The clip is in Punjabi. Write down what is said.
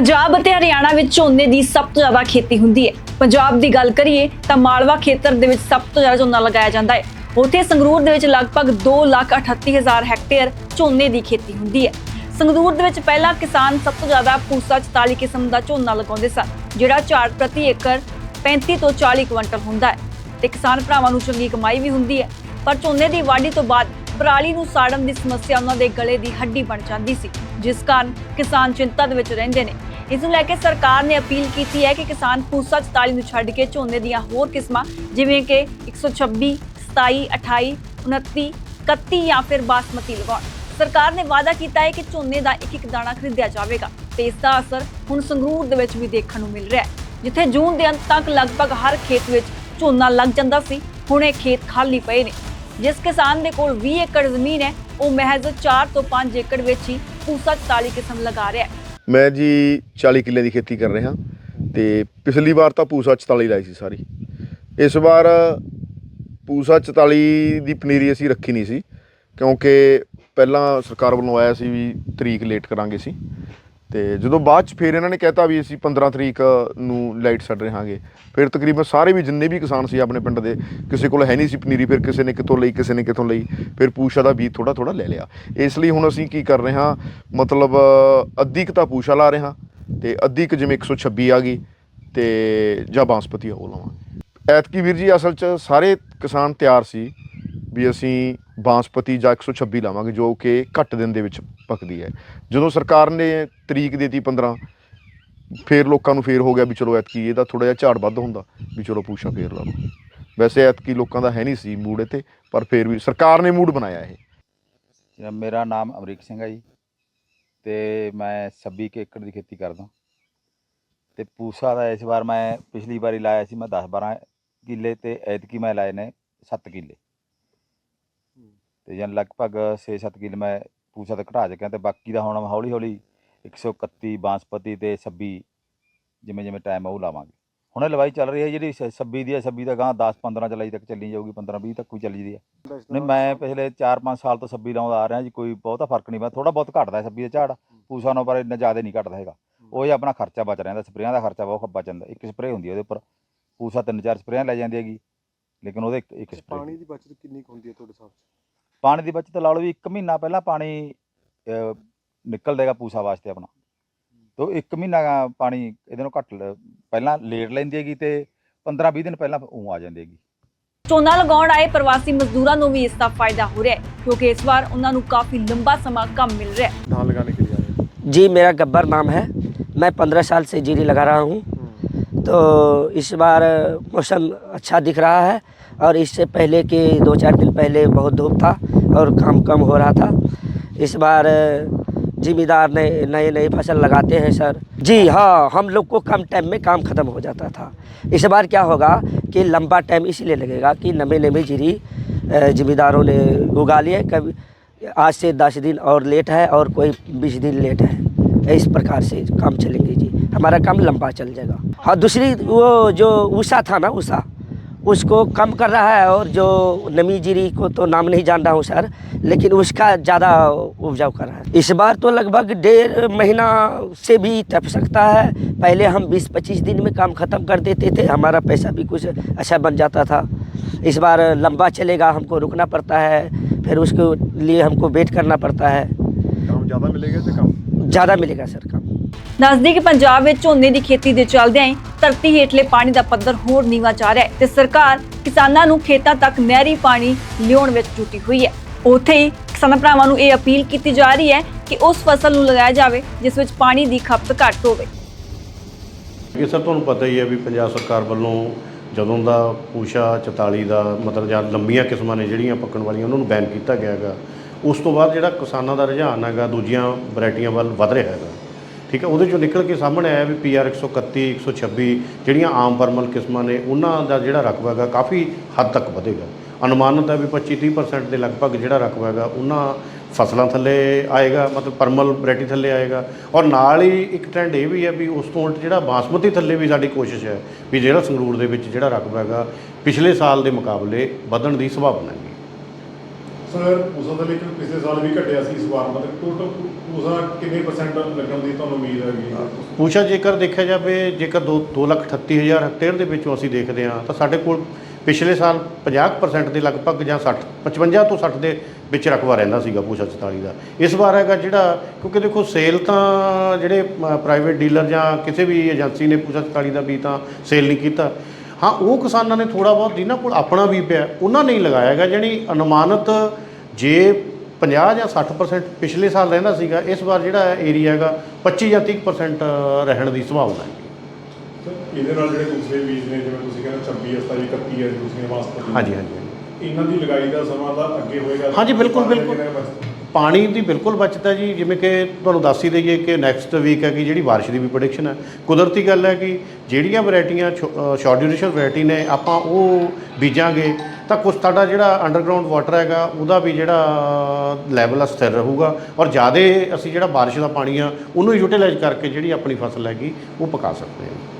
ਪੰਜਾਬ ਅਤੇ ਹਰਿਆਣਾ ਵਿੱਚ ਝੋਨੇ ਦੀ ਸਭ ਤੋਂ ਜ਼ਿਆਦਾ ਖੇਤੀ ਹੁੰਦੀ ਹੈ। ਪੰਜਾਬ ਦੀ ਗੱਲ ਕਰੀਏ ਤਾਂ ਮਾਲਵਾ ਖੇਤਰ ਦੇ ਵਿੱਚ ਸਭ ਤੋਂ ਜ਼ਿਆਦਾ ਝੋਨਾ ਲਗਾਇਆ ਜਾਂਦਾ ਹੈ। ਉੱਥੇ ਸੰਗਰੂਰ ਦੇ ਵਿੱਚ ਲਗਭਗ 2,38,000 ਹੈਕਟੇਅਰ ਝੋਨੇ ਦੀ ਖੇਤੀ ਹੁੰਦੀ ਹੈ। ਸੰਗਰੂਰ ਦੇ ਵਿੱਚ ਪਹਿਲਾਂ ਕਿਸਾਨ ਸਭ ਤੋਂ ਜ਼ਿਆਦਾ ਪੂਸਾ 44 ਕਿਸਮ ਦਾ ਝੋਨਾ ਲਗਾਉਂਦੇ ਸਨ ਜਿਹੜਾ ਝਾੜ ਪ੍ਰਤੀ ਏਕੜ 35 ਤੋਂ 40 ਕੁਇੰਟਲ ਹੁੰਦਾ ਹੈ ਤੇ ਕਿਸਾਨ ਭਰਾਵਾਂ ਨੂੰ ਚੰਗੀ ਕਮਾਈ ਵੀ ਹੁੰਦੀ ਹੈ। ਪਰ ਝੋਨੇ ਦੀ ਵਾਢੀ ਤੋਂ ਬਾਅਦ ਪਰਾਲੀ ਨੂੰ ਸਾੜਨ ਦੀ ਸਮੱਸਿਆ ਉਹਨਾਂ ਦੇ ਗਲੇ ਦੀ ਹੱਡੀ ਬਣ ਜਾਂਦੀ ਸੀ ਜਿਸ ਕਾਰਨ ਕਿਸਾਨ ਚਿੰਤਾ ਦੇ ਵਿੱਚ ਰਹਿੰਦੇ ਨੇ। ਇਸ ਨੂੰ ਲੈ ਕੇ ਸਰਕਾਰ ਨੇ ਅਪੀਲ ਕੀਤੀ ਹੈ ਕਿ ਕਿਸਾਨ ਪੂਸਾ 44 ਨੂੰ ਛੱਡ ਕੇ ਝੋਨੇ ਦੀਆਂ ਹੋਰ ਕਿਸਮਾਂ, ਜਿਵੇਂ ਕਿ 126 27 28 29 31 ਜਾਂ ਫਿਰ ਬਾਸਮਤੀ ਲਗਾਉਣ। ਸਰਕਾਰ ਨੇ ਵਾਅਦਾ ਕੀਤਾ ਹੈ ਕਿ ਝੋਨੇ ਦਾ ਇੱਕ ਇੱਕ ਦਾਣਾ ਖਰੀਦਿਆ ਜਾਵੇਗਾ ਤੇ ਇਸ ਦਾ ਅਸਰ ਹੁਣ ਸੰਗਰੂਰ ਦੇ ਵਿੱਚ ਵੀ ਦੇਖਣ ਨੂੰ ਮਿਲ ਰਿਹਾ ਹੈ, ਜਿੱਥੇ ਜੂਨ ਦੇ ਅੰਤ ਤੱਕ ਲਗਭਗ ਹਰ ਖੇਤ ਵਿੱਚ ਝੋਨਾ ਲੱਗ ਜਾਂਦਾ ਸੀ, ਹੁਣ ਇਹ ਖੇਤ ਖਾਲੀ ਪਏ ਨੇ। ਜਿਸ ਕਿਸਾਨ ਦੇ ਕੋਲ 20 ਏਕੜ ਜ਼ਮੀਨ ਹੈ, ਉਹ ਮਹਿਜ਼ 4 ਤੋਂ 5 ਏਕੜ ਵਿੱਚ ਹੀ ਪੂਸਾ 44 ਕਿਸਮ ਲਗਾ ਰਿਹਾ ਹੈ। ਮੈਂ ਜੀ 40 ਕਿੱਲੇ ਦੀ ਖੇਤੀ ਕਰ ਰਿਹਾ ਤੇ ਪਿਛਲੀ ਵਾਰ ਤਾਂ ਪੂਸਾ 44 ਲਾਈ ਸੀ ਸਾਰੀ। ਇਸ ਵਾਰ ਪੂਸਾ 44 ਦੀ ਪਨੀਰੀ ਅਸੀਂ ਰੱਖੀ ਨਹੀਂ ਸੀ, ਕਿਉਂਕਿ ਪਹਿਲਾਂ ਸਰਕਾਰ ਵੱਲੋਂ ਆਇਆ ਸੀ ਵੀ ਤਰੀਕ ਲੇਟ ਕਰਾਂਗੇ ਸੀ ਤੇ ਜਦੋਂ ਬਾਅਦ ਚ ਫਿਰ ਇਹਨਾਂ ਨੇ ਕਹਿਤਾ ਵੀ ਅਸੀਂ 15 ਤਰੀਕ ਨੂੰ ਲਾਈਟ ਛੱਡ ਰਹਾਂਗੇ। ਫਿਰ ਤਕਰੀਬਨ ਸਾਰੇ ਵੀ ਜਿੰਨੇ ਵੀ ਕਿਸਾਨ ਸੀ ਆਪਣੇ ਪਿੰਡ ਦੇ, ਕਿਸੇ ਕੋਲ ਹੈ ਨਹੀਂ ਸੀ ਪਨੀਰੀ, ਫਿਰ ਕਿਸੇ ਨੇ ਕਿਤੋਂ ਲਈ, ਕਿਸੇ ਨੇ ਕਿਤੋਂ ਲਈ, ਫਿਰ ਪੂਸ਼ਾ ਦਾ ਬੀਜ ਥੋੜਾ ਥੋੜਾ ਲੈ ਲਿਆ। ਇਸ ਲਈ ਹੁਣ ਅਸੀਂ ਕੀ ਕਰ ਰਹੇ ਹਾਂ, ਮਤਲਬ ਅੱਧੀ ਕੁ ਤਾਂ ਪੂਸ਼ਾ ਲਾ ਰਹੇ ਹਾਂ ਤੇ ਅੱਧੀ ਕੁ ਜਿਵੇਂ 126 ਆ ਗਈ ਤੇ ਜਾਂ ਬਾਂਸਪਤੀ ਆ ਉਹ ਲਾਵਾਂਗੇ। ਐਤਕੀ ਵੀਰ ਜੀ, ਅਸਲ 'ਚ ਸਾਰੇ ਕਿਸਾਨ ਤਿਆਰ ਸੀ। ਵੀ ਅਸੀਂ ਬਾਂਸਪਤੀ ਜਾਂ 126 ਲਾਵਾਂਗੇ ਜੋ ਕਿ ਘੱਟ ਦਿਨ ਦੇ ਵਿੱਚ ਪੱਕਦੀ ਹੈ। ਜਦੋਂ ਸਰਕਾਰ ਨੇ ਤਰੀਕ ਦੇਤੀ 15 ਫੇਰ ਲੋਕਾਂ ਨੂੰ ਫੇਰ ਹੋ ਗਿਆ ਵੀ ਚਲੋ ਐਤਕੀ ਇਹਦਾ ਥੋੜਾ ਜਿਹਾ ਝਾੜ ਵੱਧ ਹੁੰਦਾ ਵੀ ਚਲੋ ਪੂਛਾ ਫੇਰ ਲਾ ਲਓ। ਵੈਸੇ ਐਤਕੀ ਲੋਕਾਂ ਦਾ ਹੈ ਨਹੀਂ ਸੀ ਮੂਡ ਇੱਥੇ ਪਰ ਫੇਰ ਵੀ ਸਰਕਾਰ ਨੇ ਮੂਡ ਬਣਾਇਆ ਇਹ। ਜੀ, ਮੇਰਾ ਨਾਮ ਅਮਰੀਕ ਸਿੰਘ ਹੈ ਜੀ ਤੇ ਮੈਂ 26 ਕੁ ਏਕੜ ਦੀ ਖੇਤੀ ਕਰਦਾ। ਤੇ ਪੂਸਾ ਦਾ ਇਸ ਵਾਰ ਮੈਂ ਪਿਛਲੀ ਵਾਰੀ ਲਾਇਆ ਸੀ ਮੈਂ 10 12 ਕਿੱਲੇ ਤੇ ਐਤਕੀ ਮੈਂ ਲਾਏ ਨੇ 7 ਕਿੱਲੇ। ਤੇ ਜਨ ਲਗਭਗ 6-7 ਕਿੱਲੇ ਮੈਂ ਪੂਸਾ ਤੇ ਘਟਾ ਚੁੱਕਿਆ ਤੇ ਬਾਕੀ ਦਾ ਹੁਣ ਹੌਲੀ ਹੌਲੀ 131 ਬਾਂਸਪਤੀ ਤੇ 26 ਜਿਵੇਂ ਜਿਵੇਂ ਟਾਈਮ ਆਉ ਲਾਵਾਂਗੇ। ਹੁਣ ਇਹ ਲਵਾਈ ਚੱਲ ਰਹੀ ਹੈ ਜਿਹੜੀ 26 ਦੀ ਹੈ 26 ਦਾ ਗਾਂ 10 15 ਜੁਲਾਈ ਤੱਕ ਚੱਲੀ ਜਾਊਗੀ 15 20 ਤੱਕ ਵੀ ਚੱਲੀ ਹੈ। ਨਹੀਂ ਮੈਂ ਪਿਛਲੇ 4-5 ਸਾਲ ਤੋਂ ਸੱਬੀ ਲਾਉਂਦਾ ਆ ਰਿਹਾ ਜੀ ਕੋਈ ਬਹੁਤਾ ਫ਼ਰਕ ਨਹੀਂ ਪਿਆ ਥੋੜਾ ਬਹੁਤ ਘਟਦਾ ਹੈ ਸੱਬੀ ਦਾ ਝਾੜ ਪੂਸਾ ਨਾਲ ਪਰ ਇੰਨਾ ਜ਼ਿਆਦਾ ਨਹੀਂ ਘਟਦਾ ਹੈਗਾ। ਉਹ ਹੀ ਆਪਣਾ ਖਰਚਾ ਬਚ ਰਹਿੰਦਾ ਸਪਰੇਆਂ ਦਾ ਖਰਚਾ ਬਹੁਤ ਬਚ ਜਾਂਦਾ ਇੱਕ ਸਪਰੇਅ ਹੁੰਦੀ ਹੈ ਉਹਦੇ ਉੱਪਰ ਪੂਸਾ ਤਿੰਨ ਚਾਰ ਸਪਰੇਆਂ ਲੈ ਜਾਂਦੀ ਹੈਗੀ ਲੇਕਿਨ ਉਹਦੇ ਇੱਕ- ਸਪਰੇਅ ਪਾਣੀ ਦੀ ਬਚਤ ਕਿੰਨੀ ਹੁੰਦੀ ਹੈ ਤੁਹਾਡੇ ਹਿਸਾਬ 'ਚ? ਪਾਣੀ ਦੀ ਬਚਤ ਲਾ ਲਓ ਵੀ 1 ਮਹੀਨਾ ਪਹਿਲਾਂ ਪਾਣੀ ਅਹ, ਨਿਕਲ ਜਾਏਗਾ ਪੂਸਾ ਵਾਸਤੇ ਆਪਣਾ ਤੋਂ 1 ਮਹੀਨਾ ਪਾਣੀ ਇਹਦੇ ਨੂੰ ਘੱਟ ਲ- ਪਹਿਲਾਂ ਲੇਟ ਲੈਂਦੀ ਹੈਗੀ ਤੇ 15 20 ਦਿਨ ਪਹਿਲਾਂ ਉਹ ਆ ਜਾਂਦੀ ਹੈਗੀ ਝੋਨਾ ਲਗਾਉਣ ਆਏ ਪ੍ਰਵਾਸੀ ਮਜ਼ਦੂਰਾਂ ਨੂੰ ਵੀ ਇਸ ਦਾ ਫਾਇਦਾ ਹੋ ਰਿਹਾ ਹੈ ਕਿਉਂਕਿ ਇਸ ਵਾਰ ਉਹਨਾਂ ਨੂੰ ਕਾਫੀ ਲੰਬਾ ਸਮਾਂ ਕੰਮ ਮਿਲ ਰਿਹਾ ਹੈ धान लगाने के लिए आए हैं। जी मेरा गब्बर नाम है मैं पंद्रह साल से जीरी लगा रहा हूँ तो इस बार मौसम अच्छा दिख रहा है और इससे पहले के दो चार दिन पहले बहुत धूप था और काम कम हो रहा था। इस बार जिम्मेदार नए नए नए फ़सल लगाते हैं, सर। जी हाँ हम लोग को कम टाइम में काम ख़त्म हो जाता था। इस बार क्या होगा कि लंबा टाइम इसलिए लगेगा कि नमे नमे जीरी जिम्मेदारों ने उगा लिए कभी, आज से दस दिन और लेट है और कोई बीस दिन लेट है। इस प्रकार से काम चलेंगे जी। हमारा काम लंबा चल जाएगा। हाँ दूसरी वो जो उषा था ना उषा उसको कम कर रहा है और जो नमी जीरी को तो नाम नहीं जान रहा हूँ सर लेकिन उसका ज़्यादा उपजाऊ कर रहा है। इस बार तो लगभग डेढ़ महीना से भी टप सकता है। पहले हम 20-25 दिन में काम ख़त्म कर देते थे हमारा पैसा भी कुछ अच्छा बन जाता था। इस बार लंबा चलेगा हमको रुकना पड़ता है फिर उसके लिए हमको वेट करना पड़ता है। ज़्यादा मिलेगा कम? ज़्यादा मिलेगा सर कम। ਦੱਸਦੀ ਕਿ ਪੰਜਾਬ ਵਿੱਚ ਝੋਨੇ ਦੀ ਖੇਤੀ ਦੇ ਚੱਲਦਿਆਂ ਹੀ ਧਰਤੀ ਹੇਠਲੇ ਪਾਣੀ ਦਾ ਪੱਧਰ ਹੋਰ ਨੀਵਾ ਜਾ ਰਿਹਾ ਹੈ ਤੇ ਸਰਕਾਰ ਕਿਸਾਨਾਂ ਨੂੰ ਖੇਤਾਂ ਤੱਕ ਨਹਿਰੀ ਪਾਣੀ ਲਿਆਉਣ ਵਿੱਚ ਜੁਟੀ ਹੋਈ ਹੈ। ਉੱਥੇ ਹੀ ਕਿਸਾਨ ਭਰਾਵਾਂ ਨੂੰ ਇਹ ਅਪੀਲ ਕੀਤੀ ਜਾ ਰਹੀ ਹੈ ਕਿ ਉਸ ਫਸਲ ਨੂੰ ਲਗਾਇਆ ਜਾਵੇ, ਜਿਸ ਵਿੱਚ ਪਾਣੀ ਦੀ ਖਪਤ ਘੱਟ ਹੋਵੇ। ਇਹ ਸਭ ਤੁਹਾਨੂੰ ਪਤਾ ਹੀ ਹੈ ਵੀ ਪੰਜਾਬ ਸਰਕਾਰ ਵੱਲੋਂ ਜਦੋਂ ਦਾ ਪੂਸ਼ਾ 44 ਦਾ ਮਤਲਬ ਜਾਂ ਲੰਬੀਆਂ ਕਿਸਮਾਂ ਨੇ ਜਿਹੜੀਆਂ ਪੱਕਣ ਵਾਲੀਆਂ, ਉਹਨਾਂ ਨੂੰ ਬੈਨ ਕੀਤਾ ਗਿਆ ਹੈਗਾ, ਉਸ ਤੋਂ ਬਾਅਦ ਜਿਹੜਾ ਕਿਸਾਨਾਂ ਦਾ ਰੁਝਾਨ ਹੈਗਾ, ਦੂਜੀਆਂ ਵੈਰਾਈਟੀਆਂ ਵੱਲ ਵਧ ਰਿਹਾ ਹੈਗਾ। ਠੀਕ ਹੈ, ਉਹਦੇ ਚੋਂ ਨਿਕਲ ਕੇ ਸਾਹਮਣੇ ਆਇਆ ਵੀ ਪੀਆਰ 131 126 ਜਿਹੜੀਆਂ ਆਮ ਪਰਮਲ ਕਿਸਮਾਂ ਨੇ, ਉਹਨਾਂ ਦਾ ਜਿਹੜਾ ਰਕਬਾ ਹੈਗਾ ਕਾਫੀ ਹੱਦ ਤੱਕ ਵਧੇਗਾ। ਅਨੁਮਾਨਿਤ ਹੈ ਵੀ 25-30% ਦੇ ਲਗਭਗ ਜਿਹੜਾ ਰਕਬਾ ਹੈਗਾ, ਉਹਨਾਂ ਫਸਲਾਂ ਥੱਲੇ ਆਏਗਾ, ਮਤਲਬ ਪਰਮਲ ਵੈਰਾਈਟੀ ਥੱਲੇ ਆਏਗਾ। ਔਰ ਨਾਲ ਹੀ ਇੱਕ ਟ੍ਰੈਂਡ ਇਹ ਵੀ ਹੈ ਵੀ ਉਸ ਤੋਂ ਉਲਟ ਜਿਹੜਾ ਬਾਸਮਤੀ ਥੱਲੇ ਵੀ ਸਾਡੀ ਕੋਸ਼ਿਸ਼ ਹੈ ਵੀ ਜਿਹੜਾ ਸੰਗਰੂਰ ਦੇ ਵਿੱਚ ਜਿਹੜਾ ਰਕਬਾ ਹੈਗਾ, ਪਿਛਲੇ ਸਾਲ ਦੇ ਮੁਕਾਬਲੇ ਵਧਣ ਦੀ ਸੰਭਾਵਨਾ ਹੈ। ਸਰ ਪੂਸਾ ਦਾ ਲੇਕਿਨ ਪਿਛਲੇ ਸਾਲ ਵੀ ਘਟਿਆ ਸੀ ਇਸ ਵਾਰ ਮਤਲਬ ਟੋਟਲ ਪੂਸਾ ਕਿੰਨੇ ਪਰਸੈਂਟ ਲੱਗਣ ਦੀ ਤੁਹਾਨੂੰ ਉਮੀਦ ਹੈਗੀ ਹੈ? ਜੇਕਰ ਦੇਖਿਆ ਜਾਵੇ ਜੇਕਰ 2 2,38,000 ਹੈਕਟੇਅਰ ਦੇ ਵਿੱਚੋਂ ਅਸੀਂ ਦੇਖਦੇ ਹਾਂ ਤਾਂ ਸਾਡੇ ਕੋਲ ਪਿਛਲੇ ਸਾਲ 50% ਦੇ ਲਗਭਗ ਜਾਂ 60 55 ਤੋਂ 60 ਦੇ ਵਿੱਚ ਰਕਬਾ ਰਹਿੰਦਾ ਸੀਗਾ ਪੂਸ਼ਾ 44 ਦਾ। ਇਸ ਵਾਰ ਹੈਗਾ ਜਿਹੜਾ ਕਿਉਂਕਿ ਦੇਖੋ ਸੇਲ ਤਾਂ ਜਿਹੜੇ ਪ੍ਰਾਈਵੇਟ ਡੀਲਰ ਜਾਂ ਕਿਸੇ ਵੀ ਏਜੰਸੀ ਨੇ ਪੂਸ਼ਾ 44 ਦਾ ਵੀ ਤਾਂ ਸੇਲ ਨਹੀਂ ਕੀਤਾ। ਹਾਂ ਉਹ ਕਿਸਾਨਾਂ ਨੇ ਥੋੜਾ ਬਹੁਤ ਜਿਨ੍ਹਾਂ ਕੋਲ ਆਪਣਾ ਵੀ ਪਿਆ ਉਹਨਾਂ ਨੇ ਹੀ ਲਗਾਇਆ ਹੈਗਾ ਜਾਣੀ ਅਨੁਮਾਨਿਤ ਜੇ 50 ਜਾਂ 60% ਪਿਛਲੇ ਸਾਲ ਰਹਿੰਦਾ ਸੀਗਾ ਇਸ ਵਾਰ ਜਿਹੜਾ ਏਰੀਆ ਹੈਗਾ 25 ਜਾਂ 30% ਰਹਿਣ ਦੀ ਸੰਭਾਵਨਾ ਹੈ ਇਹਦੇ ਨਾਲ ਜਿਹੜੇ ਦੂਸਰੇ ਬੀਜ ਨੇ ਜਿਵੇਂ ਤੁਸੀਂ ਕਹਿੰਦੇ 26 27 31 ਹੈ ਦੂਸਰੀਆਂ ਵਾਸਤੇ ਹਾਂਜੀ ਹਾਂਜੀ। ਇਹਨਾਂ ਦੀ ਲਗਾਈ ਦਾ ਸਮਾਂ ਤਾਂ ਅੱਗੇ ਹੋਏਗਾ। ਹਾਂਜੀ, ਬਿਲਕੁਲ, ਬਿਲਕੁਲ। ਪਾਣੀ ਦੀ ਬਿਲਕੁਲ ਬਚਤ ਹੈ ਜੀ ਜਿਵੇਂ ਕਿ ਤੁਹਾਨੂੰ ਦੱਸ ਹੀ ਦਈਏ ਕਿ ਨੈਕਸਟ ਵੀਕ ਹੈ ਕਿ ਜਿਹੜੀ ਬਾਰਿਸ਼ ਦੀ ਵੀ ਪ੍ਰੈਡਿਕਸ਼ਨ ਹੈ। ਕੁਦਰਤੀ ਗੱਲ ਹੈ ਕਿ ਜਿਹੜੀਆਂ ਵੈਰਾਈਟੀਆਂ ਸ਼ਾਰਟ ਡਿਊਰੇਸ਼ਨ ਵੈਰਾਈਟੀ ਨੇ ਆਪਾਂ ਉਹ ਬੀਜਾਂਗੇ ਤਾਂ ਕੁਝ ਸਾਡਾ ਜਿਹੜਾ ਅੰਡਰਗਰਾਉਂਡ ਵਾਟਰ ਹੈਗਾ ਉਹਦਾ ਵੀ ਜਿਹੜਾ ਲੈਵਲ ਸਥਿਰ ਰਹੂਗਾ। ਔਰ ਜ਼ਿਆਦਾ ਅਸੀਂ ਜਿਹੜਾ ਬਾਰਿਸ਼ ਦਾ ਪਾਣੀ ਆ ਉਹਨੂੰ ਯੂਟਿਲਾਈਜ਼ ਕਰਕੇ ਜਿਹੜੀ ਆਪਣੀ ਫਸਲ ਹੈਗੀ ਉਹ ਪਕਾ ਸਕਦੇ ਹਾਂ